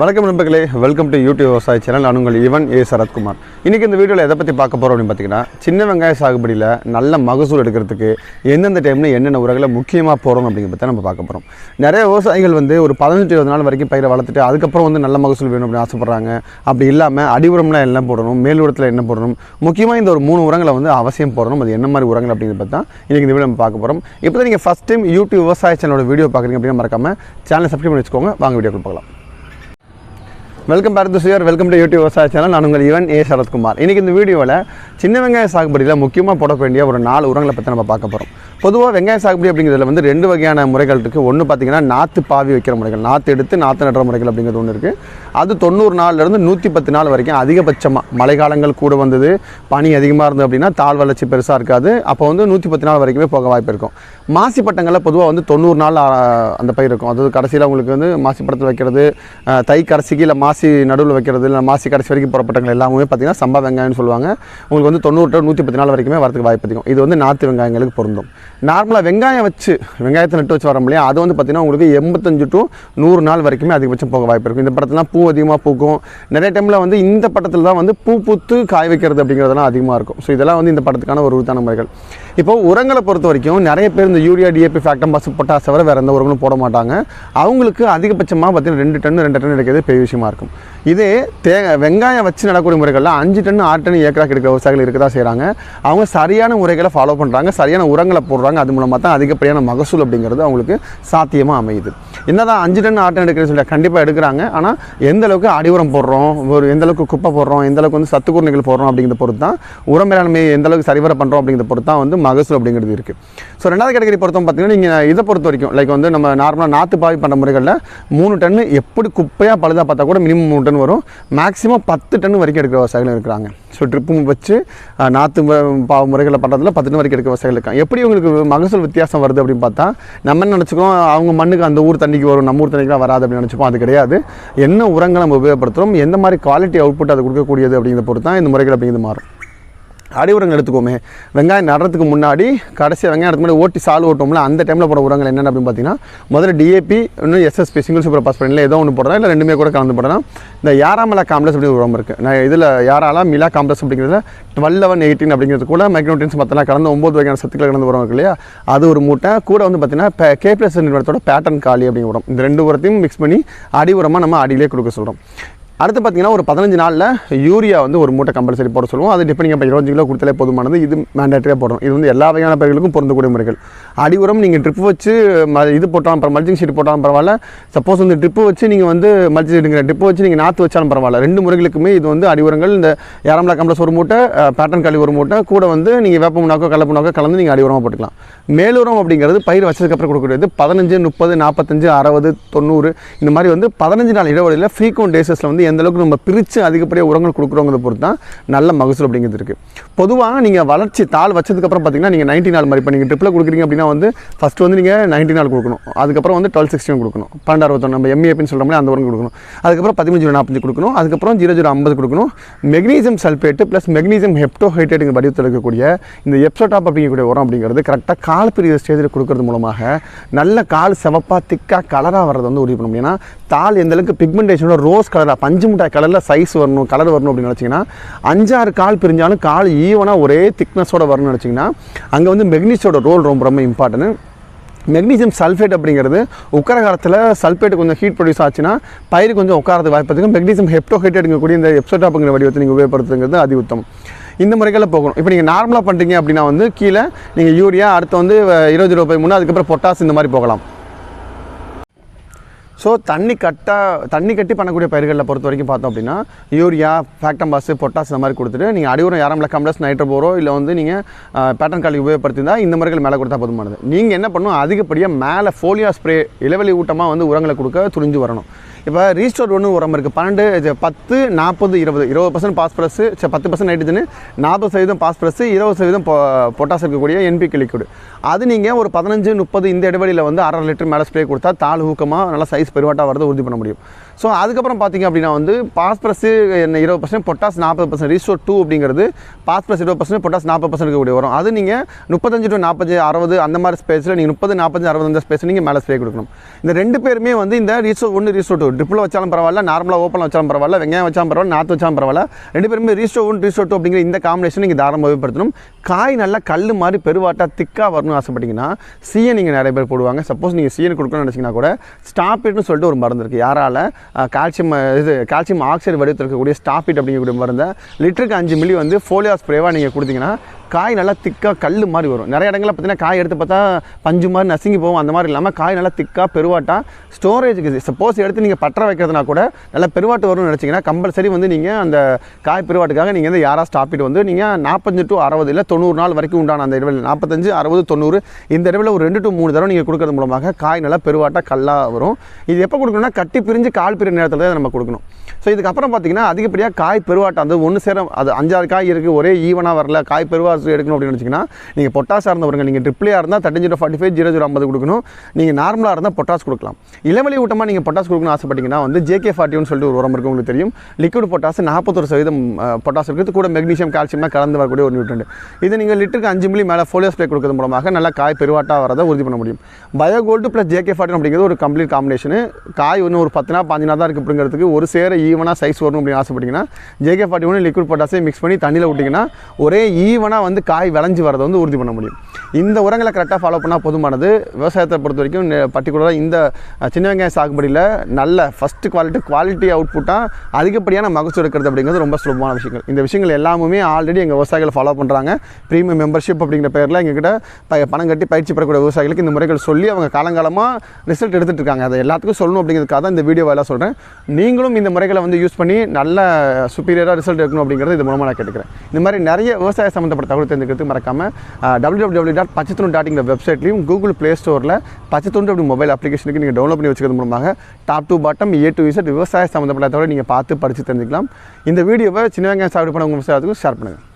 வணக்கம் நண்பர்களே welcome to YouTube விவசாய சேனல் நான் உங்கள் இவன் ஏ சரத்குமார். இன்றைக்கி இந்த வீடியோவில் எதை பற்றி பார்க்க போகிறோம் அப்படின்னு பார்த்தீங்கன்னா சின்ன வெங்காய சாகுபடியில் நல்ல மகசூல் எடுக்கிறதுக்கு எந்தெந்த டைமில் என்னென்ன உரங்களை முக்கியமாக போகிறோம் அப்படிங்கிறத பற்றி நம்ம பார்க்க போகிறோம் நிறைய விவசாயிகள் வந்து ஒரு பதினஞ்சு இருபது நாள் வரைக்கும் பயிரை வளர்த்துட்டு அதுக்கப்புறம் வந்து நல்ல மகசூல் வேணும் அப்படின்னு ஆசைப்பட்றாங்க. அப்படி இல்லாமல் அடி உரம்லாம் என்ன போடணும் மேல் உரத்தில் என்ன போடணும் முக்கியமாக இந்த ஒரு மூணு உரங்களை வந்து அவசியம் போடணும். அது என்ன மாதிரி உரங்கள் அப்படிங்கிறத பற்றி தான் இன்றைக்கி இந்த வீடியோ நம்ம பார்க்க போகிறோம் இப்போ தான் நீங்கள் ஃபஸ்ட் டைம் யூடியூப் விவசாய சேனலோட வீடியோ பார்க்குறீங்க அப்படின்னா மறக்காமல் சேனலை சப்ஸ்கிரைப் பண்ணி வச்சுக்கோங்க. வாங்க வீடியோக்கு பார்க்கலாம் welcome back to sure welcome to YouTube விவசாய சேனல் நான் உங்கள் இவன் ஏ சரத்குமார். இன்றைக்கி இந்த வீடியோவில் சின்ன வெங்காய சாகுபடியில் முக்கியமாக போட வேண்டிய ஒரு நாலு உரங்களை பற்றி நம்ம பார்க்க போகிறோம் பொதுவாக வெங்காய சாகுபடி அப்படிங்கிறதுல வந்து ரெண்டு வகையான முறைகள் இருக்குது ஒன்று பார்த்தீங்கன்னா நாற்று பாவி வைக்கிற முறைகள் நாற்று எடுத்து நாற்று நடுற முறைகள் அப்படிங்கிறது ஒன்று இருக்குது அது தொண்ணூறு நாள்லேருந்து நூற்றி பத்து நாள் வரைக்கும் அதிகபட்சமாக மழைக்காலங்கள் கூட வந்தது பனி அதிகமாக இருந்தது அப்படின்னா தாழ் வளர்ச்சி பெருசாக இருக்காது. அப்போ வந்து நூற்றி பத்து நாள் வரைக்குமே போக வாய்ப்பு இருக்கும். மாசி பட்டங்களில் பொதுவாக வந்து தொண்ணூறு நாள் அந்த பயிர் இருக்கும். அதாவது கடைசியில் உங்களுக்கு வந்து மாசி பட்டத்தில் வைக்கிறது தை கடைசிக்கு இல்லை மாசி நடுவில் வைக்கிறது இல்லை மாசி கடைசி வரைக்கும் புறப்பட்டங்கள் எல்லாமே பார்த்தீங்கன்னா சம்பா வெங்காயம்னு சொல்லுவாங்க. உங்களுக்கு வந்து தொண்ணூறு டு நூற்றி பத்து நாள் வரைக்குமே வரதுக்கு வாய்ப்பு அதிகம். இது வந்து நாற்று வெங்காயங்களுக்கு பொருந்தும். நார்மலாக வெங்காயம் வச்சு வெங்காயத்தை நட்டு வச்சு வரோம் இல்லையா? அது வந்து பார்த்திங்கன்னா உங்களுக்கு எண்பத்தஞ்சு டு நூறு நாள் வரைக்குமே அதிகபட்சம் போக வாய்ப்பு இருக்கும். இந்த படத்துலாம் பூ அதிகமாக பூக்கும். நிறைய டைமில் வந்து இந்த படத்தில் தான் வந்து பூ பூத்து காய் வைக்கிறது அப்படிங்கிறதெல்லாம் அதிகமாக இருக்கும். ஸோ இதெல்லாம் வந்து இந்த படத்துக்கான ஒரு உறுதியான முறைகள். இப்போ உரங்களை பொறுத்த வரைக்கும் நிறைய பேர் இந்த யூரியா டிஏபி ஃபேக்டம் பஸ் பொட்டாஸ் தவிர வேறு எந்த உரங்களும் போட மாட்டாங்க. அவங்களுக்கு அதிகபட்சமாக பார்த்தீங்கன்னா ரெண்டு டன் ரெண்டு டன் கிடைக்கிறது பெரிய விஷயமா இருக்கும். இதே தே வெங்காயம் வச்சு நடக்கூடிய முறைகளில் அஞ்சு டன் ஆறு டன் ஏக்கராக எடுக்கிற விவசாயிகள் இருக்க தான் செய்கிறாங்க அவங்க சரியான முறைகளை ஃபாலோ பண்ணுறாங்க சரியான உரங்களை போடுறாங்க. அது மூலமாக தான் அதிகப்படியான மகசூல் அப்படிங்கிறது அவங்களுக்கு சாத்தியமாக அமையுது. என்ன தான் அஞ்சு டன் ஆறு டன் எடுக்கிறேன்னு சொல்லி கண்டிப்பாக எடுக்கிறாங்க. ஆனால் எந்த அளவுக்கு அடி உரம் போடுறோம் ஒரு எந்த அளவுக்கு குப்பை போடுறோம் எந்த அளவுக்கு வந்து சத்து கூர்ணிகள் போடுறோம் அப்படிங்கிறத பொறுத்து தான் உரம் மேலாண்மை எந்த அளவுக்கு சரிவர பண்ணுறோம் அப்படிங்கிறத பொறுத்து தான் வந்து மகசூல் அப்படிங்கிறது இருக்குது ஸோ ரெண்டாவது கேட்டகரி பொறுத்தவங்க பார்த்தீங்கன்னா நீங்கள் இதை பொறுத்த வரைக்கும் லைக் வந்து நம்ம நார்மலாக நாற்று பாவி பண்ணுற முறைகளில் மூணு டன்னு எப்படி குப்பையாக பழுதாக பார்த்தா கூட மினிமம் மூணு டன் வரும். மேக்ஸிமம் பத்து டன் வரைக்கும் எடுக்கிற விவசாயிகள் இருக்கிறாங்க. ஸோ ட்ரிப்பும் வச்சு நாற்று பா முறைகளை பண்ணுறதுல பத்து டன் வரைக்கும் எடுக்கிற விவசாயிகள் இருக்காங்க. எப்படி உங்களுக்கு மகசூல் வித்தியாசம் வருது அப்படின்னு பார்த்தா நம்ம என்ன நினச்சிக்கோம் அவங்க மண்ணுக்கு அந்த ஊர் தண்ணிக்கு வரும் நம்ம ஊர் தண்ணிக்கு வராது அப்படின்னு நினச்சிப்போம். அது கிடையாது. என்ன உரங்களை நம்ம உபயோகப்படுத்துகிறோம் எந்த மாதிரி குவாலிட்டி அவுட்புட் அது கொடுக்கக்கூடியது அப்படிங்கிற பொறுத்து தான் இந்த முறைகள் அப்படிங்கிறது மாறும். அடி உரங்கள் எடுத்துக்கோமே வெங்காயம் நடுறதுக்கு முன்னாடி கடைசி வெங்காயம் எடுத்து முன்னாடி ஓட்டி சால் ஓட்டோம்ல அந்த டைமில் போட உரங்கள் என்னென்ன அப்படின்னு பார்த்தீங்கன்னா முதல்ல டிஏபி இன்னும் எஸ்எஸ்பி சிங்கிள் சூப்பர் பாஸ் இல்லை ஏதோ ஒன்று போடுறோம் இல்லை ரெண்டுமே கூட கலந்து போடுறேன் இந்த யாராமலா காம்ப்ளெக்ஸ் அப்படிங்கிற ஒரு உரம் இருக்குது நான் இதில் யாராலா மிலா காம்ப்ளெக்ஸ் அப்படிங்கிறதுல டுவெல் லெவன் எயிட்டீன் அப்படிங்கிறது கூட மைக்ரோட்ரின்ஸ் மற்றெல்லாம் கலந்து ஒம்பது வகையான சத்துக்கள் கலந்து உரம் இருக்கு இல்லையா? அது ஒரு மூட்டை. கூட வந்து பார்த்தீங்கன்னா கே நிறுவனத்தோட பேட்டர்ன் காலி அப்படிங்கிற உரம். இந்த ரெண்டு உரத்தையும் மிக்ஸ் பண்ணி அடி உரமாக நம்ம அடியிலே கொடுக்க சொல்கிறோம் அடுத்து பார்த்தீங்கன்னா ஒரு பதினஞ்சு நாளில் யூரியா வந்து ஒரு மூட்டை கம்பல்சரி போட சொல்லுவோம். அது டிபெண்டிங் அப்போ இருபஞ்சு கிலோ கொடுத்தாலே போதுமானது. இது மேண்டேட்டரியாக போடணும். இது வந்து எல்லா வகையான பயிர்களுக்கும் பொருந்தக்கூடிய முறைகள். அடி உரம் நீங்கள் ட்ரிப் வச்சு ம இது போட்டாலும் பரவாயில்ல மல்ச்சிங் ஷீட் போட்டாலும் பரவாயில்ல. சப்போஸ் வந்து ட்ரிப்பு வச்சு நீங்கள் வந்து மல்ச்சி ஷீட்டுங்கிற ட்ரிப்பு வச்சு நீங்கள் நாற்று வச்சாலும் பரவாயில்ல. ரெண்டு முறைகளுக்குமே இது வந்து அடி உரங்கள் இந்த யாரம்லா கம்பளஸ் ஒரு மூட்டை பேட்டர்ன் களி ஒரு மூட்டை கூட வந்து நீங்கள் வேப்ப முன்னாக்கோ கலப்பு முன்னாக்கோ கலந்து நீங்கள் அடி உரமாக போட்டுக்கலாம். மேலுரம் அப்படிங்கிறது பயிர் வச்சதுக்கப்புறம் கொடுக்கக்கூடியது பதினஞ்சு முப்பது நாற்பத்தஞ்சு அறுபது தொண்ணூறு இந்த மாதிரி வந்து பதினஞ்சு நாள் இடைவெளியில் ஃப்ரீக்வெண்ட் டேஸஸில் வந்து எந்த அளவுக்கு நம்ம பிரித்து அதிகப்படியாக உரங்கள் கொடுக்குறோங்கிறத பொறுத்து தான் நல்ல மகசூல் அப்படிங்கிறது இருக்குது பொதுவாக நீங்கள் வளர்ச்சி தாள் வச்சதுக்கப்புறம் பார்த்தீங்கன்னா நீங்கள் நைன்டி நாள் மாதிரி இப்போ நீங்கள் ட்ரிப்பில் கொடுக்குறீங்க அப்படின்னா வந்து ஃபஸ்ட்டு வந்து நீங்கள் நைன்டி நாள் கொடுக்கணும். அதுக்கப்புறம் வந்து டுவெல் சிக்ஸ்டின் கொடுக்கணும். பன்னெண்டு அறுபத்தொன்று நம்ம எம்ஏபின்னு சொல்கிறோம்ல அந்த உரம் கொடுக்கணும். அதுக்கப்புறம் பதினஞ்சு நாற்பஞ்சு கொடுக்கணும். அதுக்கப்புறம் ஜீரோ ஜீரோ ஐம்பது கொடுக்கணும். மெக்னீசியம் சல்ஃபேட்டு ப்ளஸ் மெக்னீசியம் ஹெப்டோஹைட்ரேட்டுங்க வடிவத்தில் இருக்கக்கூடிய இந்த எப்சோடாப் அப்படிங்கக்கூடிய உரம் அப்படிங்கிறது கரெக்டாக கால் பிரிவு ஸ்டேஜில் கொடுக்கறது மூலமாக நல்ல கால் சிவப்பாக திக்காக கலராக வர்றது வந்து உறுதி பண்ண முடியும். ஏன்னா தால் எந்தளவுக்கு பிக்மெண்டேஷனோட ரோஸ் கலராக பஞ்சு மிட்டாய் கலரில் சைஸ் வரணும் கலர் வரணும் அப்படின்னு நினச்சிங்கன்னா அஞ்சாறு கால் பிரிஞ்சாலும் கால் ஈவனாக ஒரே திக்னஸோட வரணும்னு நினச்சிங்கன்னா அங்கே வந்து மெக்னீஸோட ரோல் ரொம்ப ரொம்ப இம்பார்ட்டன்ட் மெக்னீசியம் சல்ஃபேட் அப்படிங்கிறது உக்கர காலத்தில் சல்ஃபேட் கொஞ்சம் ஹீட் ப்ரொடியூஸ் ஆச்சுன்னா பயிர் கொஞ்சம் உட்காரது வாய்ப்பு அதிகம். மெக்னீசியம் ஹெப்டோஹைட்ரேட்டுங்கக்கூடிய இந்த எப்சோட்டாப்புங்கிற வடிவத்தை நீங்கள் உபயோகப்படுத்துங்கிறது அதி உத்தமம் இந்த முறைகளில் போகணும். இப்போ நீங்கள் நார்மலாக பண்ணுறீங்க அப்படின்னா வந்து கீழே நீங்கள் யூரியா அடுத்து வந்து இருபது ரூபாய் மூணு அதுக்கப்புறம் பொட்டாஸ் இந்த மாதிரி போகலாம். ஸோ தண்ணி கட்டா தண்ணி கட்டி பண்ணக்கூடிய பயிர்களில் பொறுத்த வரைக்கும் பார்த்தோம் அப்படின்னா யூரியா ஃபேக்டம்பாஸ் பொட்டாஸ் இந்த மாதிரி கொடுத்துட்டு நீங்கள் அடிவுரம் யாரம் கம்ப்ளஸ் நைட்ரோபோரோ இல்லை வந்து நீங்கள் பேட்டர்ன் காலி உபயோகப்படுத்தினா இந்த மாதிரிகள் மேலே கொடுத்தா போதுமானது. நீங்கள் என்ன பண்ணணும்? அதிகப்படியாக மேலே ஃபோலியா ஸ்ப்ரே இளவெளி ஊட்டமாக வந்து உரங்களை கொடுக்க துணிஞ்சு வரணும். இப்போ ரீஸ்டோர் ஒன்று உரம் இருக்குது பன்னெண்டு பத்து நாற்பது இருபது. இருபது பர்சன்ட் பாஸ்பரஸ் பத்து பர்சன்ட் நைட்ரஜன் நாற்பது சதவீதம் பாஸ்பரஸ் இருபது சதவீதம் பொட்டாஸ் இருக்கக்கூடிய என்பிக்கு லிக்விட் அது நீங்கள் ஒரு பதினஞ்சு முப்பது இந்த இடைவெளியில் வந்து அரை லிட்டர் மேலே ஸ்ப்ரே கொடுத்தா தாள் ஊக்கமாக நல்லா சைஸ் பெருவாட்டாக வரது உறுதி பண்ண முடியும். ஸோ அதுக்கப்புறம் பார்த்தீங்க அப்படின்னா வந்து பாஸ்பரஸு என்ன இருபது பர்சன்ட் பொட்டாஸ் நாற்பது பர்சன்ட் ரீஸ்டோர் டூ அப்படிங்கிறது பாஸ்பரஸ் இருபது பர்சன்ட் பொட்டாஸ் நாற்பது பர்சன்ட் இருக்கக்கூடிய வரும். அது நீங்கள் முப்பத்தஞ்சு டு நாற்பது அறுபது அந்த மாதிரி ஸ்பேஸில் நீங்கள் முப்பது நாற்பது அறுபது அந்த ஸ்பேஸ் நீங்கள் மேலே ஸ்ப்ரே கொடுக்கணும். இந்த ரெண்டு பேருமே வந்து இந்த ரீஸ்டோ ஒன்று ரீஸ்டோ டூ ட்ரிப்பில் வச்சாலும் பரவாயில்ல நார்மலாக ஓப்பனில் வச்சாலும் பரவாயில்ல வெங்காயம் வச்சாலும் பரவாயில்ல நாற்று வச்சாலும் பரவாயில்ல. ரெண்டு பேருமே ரீஸ்டோ ஒன் ரீஸ்டோ டூ அப்படிங்கிற இந்த காம்பினேஷன் நீங்கள் தாராளமாக உபயோகப்படுத்தணும். காய் நல்லா கல் மாதிரி பெருவாட்டாக திக்காக வரணும்னு ஆசைப்பட்டீங்கன்னா சீயை நீங்கள் நிறைய பேர் போடுவாங்க. சப்போஸ் நீங்கள் சீயன் கொடுக்கணும்னு நினச்சிங்கன்னா கூட ஸ்டாப்பிட்னு சொல்லிட்டு ஒரு மருந்து இருக்குது யாரால் கால்சியம் இது கால்சியம் ஆக்சைடு வடிவத்தில் இருக்கக்கூடிய ஸ்டாப்பிட் அப்படிங்கக்கூடிய மருந்தை லிட்டருக்கு அஞ்சு மில்லி வந்து ஃபோலியா ஸ்ப்ரேவாக நீங்கள் கொடுத்தீங்கன்னா காய் நல்லா திக்காக கல் மாதிரி வரும். நிறைய இடங்களில் பார்த்தீங்கன்னா காய் எடுத்து பார்த்தா பஞ்சு மாதிரி நசுங்கி போகும். அந்த மாதிரி இல்லாமல் காய் நல்லா திக்காக பெருவாட்டாக ஸ்டோரேஜுக்கு சப்போஸ் எடுத்து நீங்கள் பற்ற வைக்கிறதுனா கூட நல்லா பெருவாட்டு வரும்னு நினச்சிங்கன்னா கம்பல்சரி வந்து நீங்கள் அந்த காய் பெருவாட்டுக்காக நீங்கள் வந்து யாராக ஸ்டாப்பிட்டு வந்து நீங்கள் நாற்பத்தஞ்சு டு அறுபது இல்லை தொண்ணூறு நாள் வரைக்கும் உண்டான அந்த இடைவெளி நாற்பத்தஞ்சு அறுபது தொண்ணூறு இந்த இடைவெளியில் ஒரு ரெண்டு டு மூணு தடவை நீங்கள் கொடுக்கறது மூலமாக காய் நல்லா பெருவாட்டாக கல்லாக வரும். இது எப்போ கொடுக்கணும்னா கட்டி பிரிஞ்சு கால் பிரிவு நேரத்தில் தான் நம்ம கொடுக்கணும். ஸோ இதுக்கப்புறம் பார்த்தீங்கன்னா அதிகப்படியாக காய் பெருவாட்டம் வந்து ஒன்று சேர அது அஞ்சாறு காய் இருக்குது ஒரே ஈவனாக வரல காய் பெருவாசு எடுக்கணும் அப்படின்னு நினச்சிங்கன்னா நீங்கள் பொட்டாஸ் சார்ந்தவருங்க நீங்கள் ட்ரிப்ளியாக இருந்தால் thirty zero forty five zero zero ஐம்பது கொடுக்கணும். நீங்கள் நார்மலாக இருந்தால் பொட்டாஸ் கொடுக்கலாம். இளவெளி ஊட்டமாக நீங்கள் பொட்டாஸ் கொடுக்கணும்னு ஆசைப்பட்டீங்கன்னா வந்து ஜேகே ஃபார்ட்டின்னு சொல்லிட்டு ஒரு உரம் இருக்குது உங்களுக்கு தெரியும். லிக்விட் பொட்டாஸ் நாற்பத்தொரு சதவீதம் பொட்டாஸ் இருக்குது. கூட மெக்னீஷியம் கால்சியமாக கலந்து வரக்கூடிய ஒரு நியூட்ரண்ட் இது நீங்கள் லிட்டருக்கு அஞ்சு மில்லி மேலே ஃபோலியோ ஸ்ப்ரே கொடுக்கறது மூலமாக நல்லா காய் பெருவாட்டாக வரதை உறுதி பண்ண முடியும். பயோ கோல்டு ப்ளஸ் ஜேகே ஃபார்ட்டின் அப்படிங்கிறது ஒரு கம்ப்ளீட் காம்பினேஷன் காய் ஒன்று ஒரு பத்து நாள் பாஞ்சு நாள் தான் இருக்குது அப்படிங்கிறதுக்கு ஒரு சேர ஈவனாக சைஸ் வரணும் அப்படின்னு ஆசைப்பட்டீங்கன்னா ஜேகே ஃபார்ட்டி ஒன்று லிக்விட் பொட்டாசியம் மிக்ஸ் பண்ணி தண்ணியில் விட்டிங்கன்னா ஒரே ஈவனாக வந்து காய் விளைஞ்சி வரதை வந்து உறுதி பண்ண முடியும். இந்த உரங்களை கரெக்டாக ஃபாலோ பண்ணால் போதுமானது. விவசாயத்தை பொறுத்த வரைக்கும் பர்டிகுலராக இந்த சின்ன வெங்காய சாகுபடியில் நல்ல ஃபஸ்ட்டு குவாலிட்டி குவாலிட்டி அவுட்புட்டாக அதிகப்படியான மகசூல் எடுக்கிறது அப்படிங்கிறது ரொம்ப சுலபமான விஷயங்கள். இந்த விஷயங்கள் எல்லாமே ஆல்ரெடி எங்கள் விவசாயிகள் ஃபாலோ பண்ணுறாங்க ப்ரீமியம் மெம்பர்ஷிப் அப்படிங்கிற பேரில் எங்ககிட்ட ப பணம் கட்டி பயிற்சி பெறக்கூடிய விவசாயிகளுக்கு இந்த முறைகள் சொல்லி அவங்க காலங்காலமாக ரிசல்ட் எடுத்துகிட்டு இருக்காங்க. அதை எல்லாத்துக்கும் சொல்லணும் அப்படிங்கிறதுக்காக தான் இந்த வீடியோ எல்லாம் சொல்கிறேன் நீங்களும் இந்த முறைகளை வந்து யூஸ் பண்ணி நல்ல சுப்பீரியராக ரிசல்ட் எடுக்கணும் அப்படிங்கிறது இது மூலமாக நான் கேட்டுக்கிறேன். இந்த மாதிரி நிறைய விவசாய சம்மந்தப்பட்ட தகவல் தெரிஞ்சுக்கிறதுக்கு மறக்காமல் டபிள்யூ டபிள்யூ டாட் பச்சத்துண்டு டாட் இந்த வெப்சைட்லையும் கூகுள் ப்ளே ஸ்டோரில் பச்சத்துண்டு அப்படி மொபைல் அப்ளிகேஷனுக்கு நீங்கள் டவுன்லோட் பண்ணி வச்சுக்கிறது மூலமாக top to bottom A to Z விவசாய சம்மந்தப்பட்ட தகவலை நீங்கள் பார்த்து படித்து தெரிஞ்சுக்கலாம். இந்த வீடியோவை சின்ன வெங்காயம் சாப்பிட்டு பண்ண உங்கள் விவசாயத்துக்கும் ஷேர் பண்ணுங்கள்